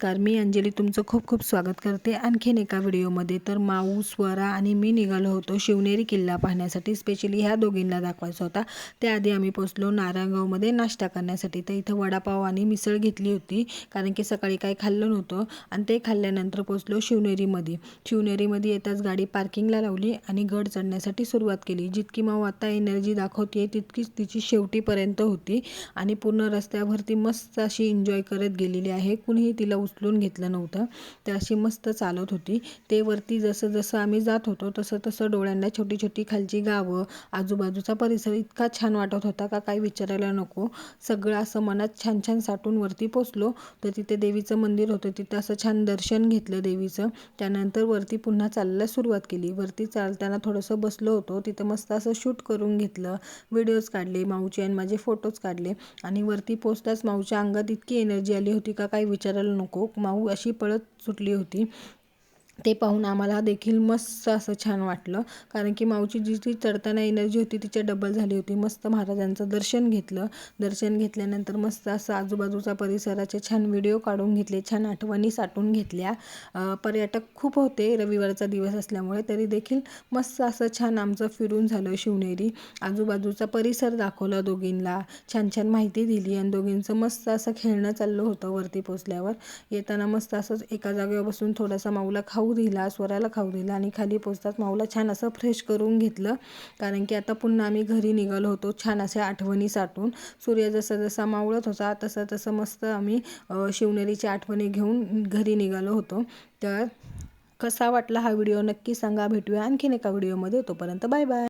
नमस्कार मी अंजली तुमचं खूप खूप स्वागत करते. आणखीन एका व्हिडिओमध्ये तर माऊ स्वरा आणि मी निघालो होतो शिवनेरी किल्ला पाहण्यासाठी. स्पेशली ह्या दोघींना दाखवायचा होता. त्याआधी आम्ही पोचलो नारायणगावमध्ये नाश्ता करण्यासाठी. तर इथं वडापाव आणि मिसळ घेतली होती कारण की सकाळी काही खाल्लं नव्हतं. आणि ते खाल्ल्यानंतर पोचलो शिवनेरीमध्ये. शिवनेरीमध्ये येताच गाडी पार्किंगला लावली आणि गड चढण्यासाठी सुरुवात केली. जितकी माऊ आता एनर्जी दाखवते तितकीच तिची शेवटीपर्यंत होती. आणि पूर्ण रस्त्यावरती मस्त अशी एन्जॉय करत गेलेली आहे. कुणीही तिला उचलून घेतलं नव्हतं. ते अशी मस्त चालत होती. ते वरती जसं जसं आम्ही जात होतो तसं तसं डोळ्यांना छोटी छोटी खालची गावं आजूबाजूचा परिसर इतका छान वाटत होता का काही विचारायला नको. सगळं असं मनात छान छान साठून वरती पोचलो. तर तिथे देवीचं मंदिर होतं. तिथं असं छान दर्शन घेतलं देवीचं. त्यानंतर वरती पुन्हा चालायला सुरुवात केली. वरती चालताना थोडंसं बसलो होतो. तिथं मस्त असं शूट करून घेतलं. व्हिडिओज काढले माऊचे आणि माझे फोटोज काढले. आणि वरती पोचताच माऊच्या अंगात इतकी एनर्जी आली होती का काही विचारायला नको. माऊ अशी पळत सुटली होती. ते पाहून आम्हाला देखील मस्त असं छान वाटलं. कारण की माऊची जी जी चढताना एनर्जी होती तिच्या डबल झाली होती. मस्त महाराजांचं दर्शन घेतलं. दर्शन घेतल्यानंतर मस्त असं आजूबाजूचा परिसराचे छान व्हिडिओ काढून घेतले छान आठवणी साठवून घेतल्या. पर्यटक खूप होते रविवारचा दिवस असल्यामुळे तरी देखील मस्त असं छान आमचं फिरून झालं शिवनेरी. आजूबाजूचा परिसर दाखवला दोघींना. छान छान माहिती दिली आणि दोघींचं मस्त असं खेळणं चाललं होतं वरती पोचल्यावर. येताना मस्त असंच एका जागेवर बसून थोडासा माऊला खाऊ खाऊ दिला स्वराला खाऊ दिला आणि खाली पोचताच माऊला छान असं फ्रेश करून घेतलं. कारण की आता पुन्हा आम्ही घरी निघालो होतो छान अशा आठवणी साठून. सूर्य जसा जसा मावळत होता तसं तसं मस्त आम्ही शिवनेरीची आठवणी घेऊन घरी निघालो होतो. तर कसा वाटला हा व्हिडिओ नक्की सांगा भेटूया आणखीन एका व्हिडिओमध्ये. तोपर्यंत बाय बाय.